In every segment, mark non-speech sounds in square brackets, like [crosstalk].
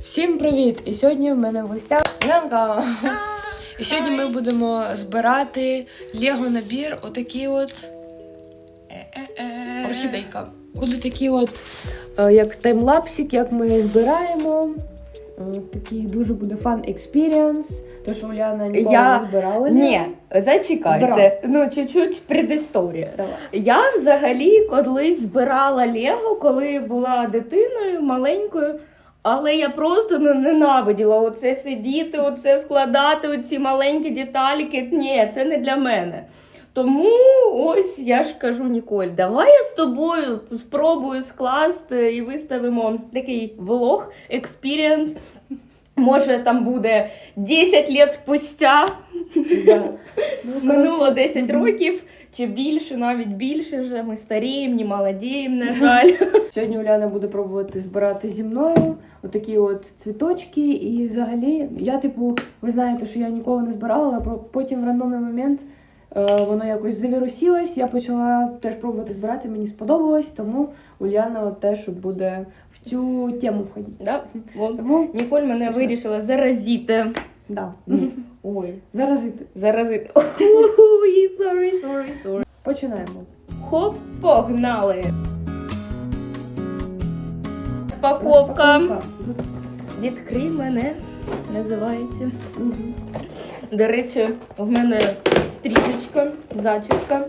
Всім привіт! І сьогодні в мене в гостях Янка. І сьогодні ми будемо збирати Лего набір, отакий от орхідейка. Буде такий от е, як таймлапсик, як ми збираємо. Е, Такий дуже буде фан експірієнс. То, що Уляна ніколи Я- не збирала. Ні, зачекайте. Збирала. Ну, чуть-чуть предісторія. Давай. Я взагалі колись збирала Лего, коли була дитиною маленькою. Але я просто ну, ненавиділа оце сидіти, оце складати, оці маленькі детальки. Ні, це не для мене. Тому ось я ж кажу, Ніколь, давай я з тобою спробую скласти і виставимо такий влог, експірієнс. Може, там буде 10 літ спустя, Да. Ну, [laughs] минуло коротше, 10 років чи більше, навіть більше вже. Ми старіємо, не молодіємо, на жаль. [laughs] Сьогодні Уляна буде пробувати збирати зі мною отакі от цвіточки. І взагалі, я, типу, ви знаєте, що я ніколи не збирала, але потім в рандомний момент воно якось завірусилось. Я почала теж пробувати збирати, мені сподобалось, тому Уляна теж буде в цю тему входити. Да? Тому Ніколь мене Що? вирішила заразити. да. Ой, заразити. Заразити. Ой, sorry, sorry, sorry. Починаємо. Хоп, погнали. Розпаковка. Відкрий мене. Називається. Мгм. До речі, в мене стрічечка, зачіска.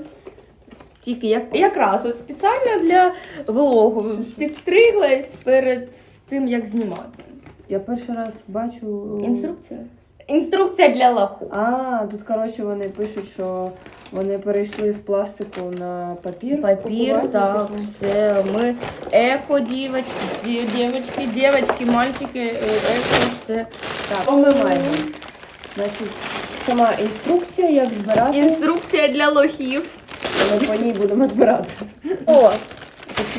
Тільки як, якраз от спеціально для влогу. Підстриглась перед тим, як знімати. Я перший раз бачу. Інструкція. Інструкція для лаху. А, тут, коротше, вони пишуть, що вони перейшли з пластику на папір. Папір, так, все. Ми еко, дівочки, дівочки, дівочки, мальчики, е, еко, все. Так, що ми маємо? Значить, сама інструкція, як збирати, Інструкція для лохів. ми по ній будемо збирати. О,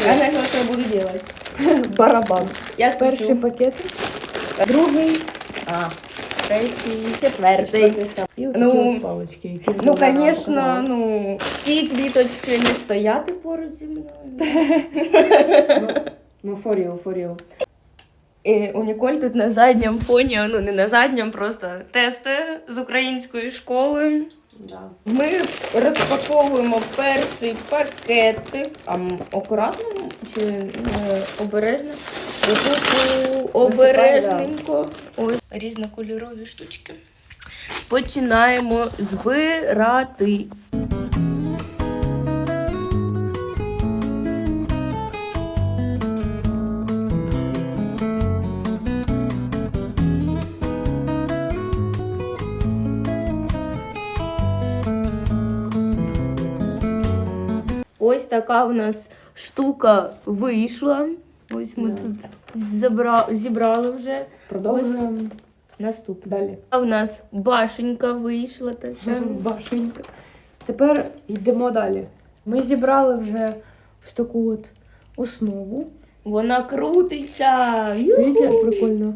я знаю, що я буду робити. Барабан. Я Перший пакет, другий, А, третій, четвертий. четвертий. І отакі Ну, от палички, які вже Ну, Уляна звісно, ну, ці квіточки не стояти поруч зі мною. Ну, for real, for real. І у Ніколь тут на задньому фоні, ну не на задньому, просто тести з української школи. Да. Ми розпаковуємо перший пакетик. А акуратно чи е, обережно? Отут обережненько. Ось різнокольорові штучки. Починаємо збирати. Ось така в нас штука вийшла. Ось ми Да. тут забра... зібрали вже. Продовжуємо Наступне. далі. А в нас башенька вийшла така. Башенька. Тепер йдемо далі. Ми зібрали вже ось таку от основу. Вона крутиться. Юху! Дивіться, як прикольно.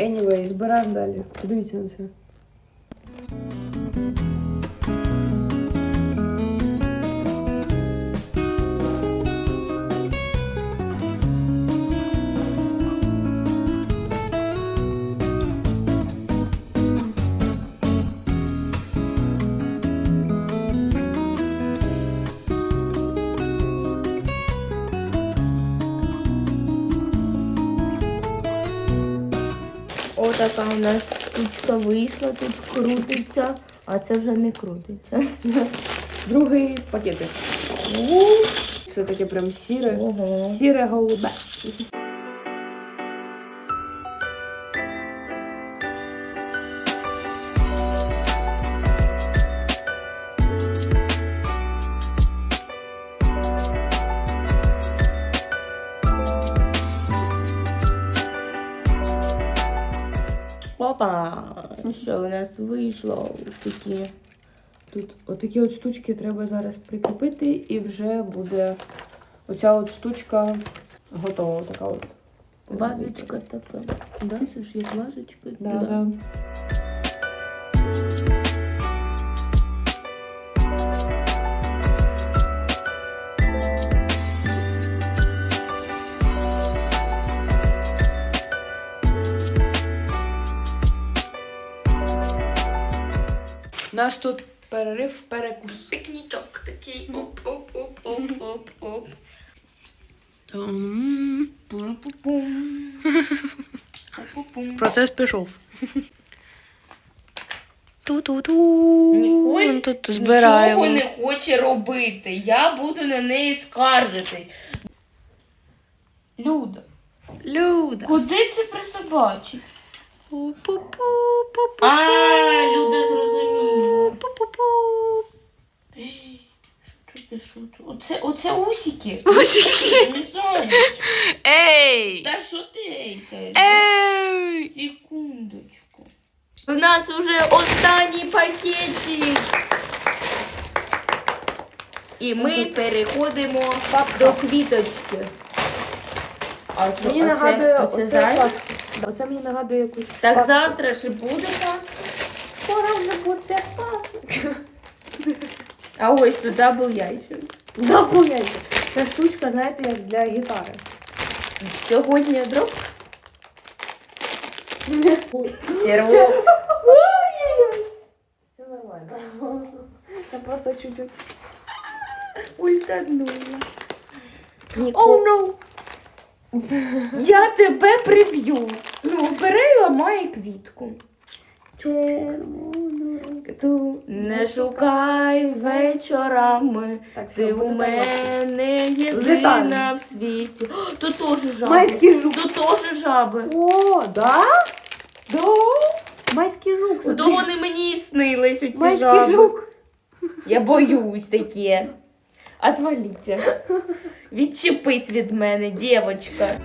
Anyway, збираємо далі. Подивіться на це. Отака у нас штучка вийшла, тут крутиться, а це вже не крутиться. [laughs] Другий пакетик. Все таке прям сіре. Ого. Сіре голубе. Опа! Що в нас вийшло? Такі. Тут отакі от штучки треба зараз прикріпити, і вже буде оця от штучка готова. Така от. Вазочка така. Да, це ж є вазочка. Да, да. У нас тут перерив, перекус. Пікнічок такий. Оп-оп-оп-оп-оп-оп. Процес пішов. Ту-ту-ту. Ніколь Тут збираємо. Нічого не хоче робити. Я буду на неї скаржитись. Люда, Люда. куди це присобачить? А. Що тут, що тут? Оце, оце. Усики. [laughs] Мішають. Ей! Та що ти ейкаєш? Ей! Секундочку. У нас уже останній пакетик. І ми переходимо до квіточки. А Мені нагадує оце пасту. Оце мені нагадує якусь Так пасту. завтра ж буде паста. скоро вже буде паста. А ось тут дабл яйця. Запам'ятайте. Ця штучка, знаєте, як для гітари. Сьогодні дроб. Червоно. Все нормально. Це просто чуть-чуть. Ультанула. Oh, no! Я тебе приб'ю. Ну, бери і ламай квітку. Червону. Ту не шукай вечорами. Так, все, Ти у буде мене єдина в світі. О, Тут теж жаби. Майський жук. Тут теж жаби. О, да? Да? Майський жук. То смотри. вони мені і снились оці Майський жаби. жук. Я боюсь таке. Отваліться. Відчепись від мене, дівочка.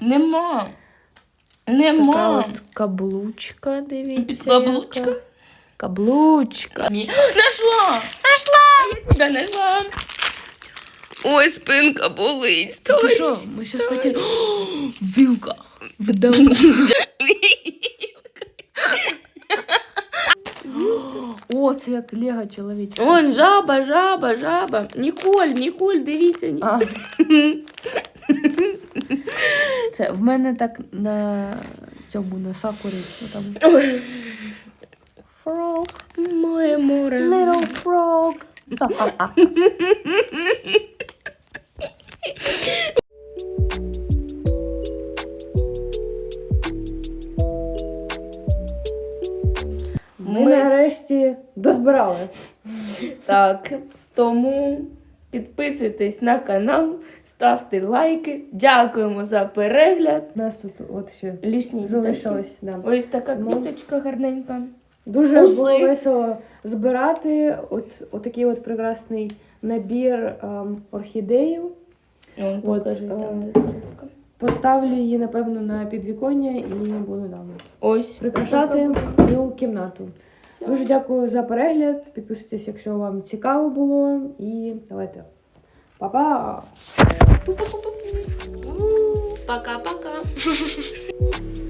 Нема. Нема. Така от каблучка, дивіться. Каблучка? яка. Каблучка. Мі- Нашла! Нашла! Я тебе нашла. Ой, спинка болить. Ти що, ми щас хотіли... Вілка. Виделка. О, це як лего чоловічок. Он жаба, жаба, жаба. Ніколь, Ніколь, дивіться. Ні- А. Це в мене так на цьому на сакурі. Там. Frog, Моє море. little frog. Дозбирали. Так, тому підписуйтесь на канал, ставте лайки. Дякуємо за перегляд. У нас тут от ще Лішні залишилось. Да. Ось така квіточка гарненька. Дуже було весело збирати от, от такий от прекрасний набір ем, орхідею. О, покажи е, там. де квітка. Поставлю її, напевно, на підвіконня і буду там Ось. прикрашати мою кімнату. Дуже дякую за перегляд. Підписуйтесь, якщо вам цікаво було. І давайте. Па-па! Пока-пока. [laughs]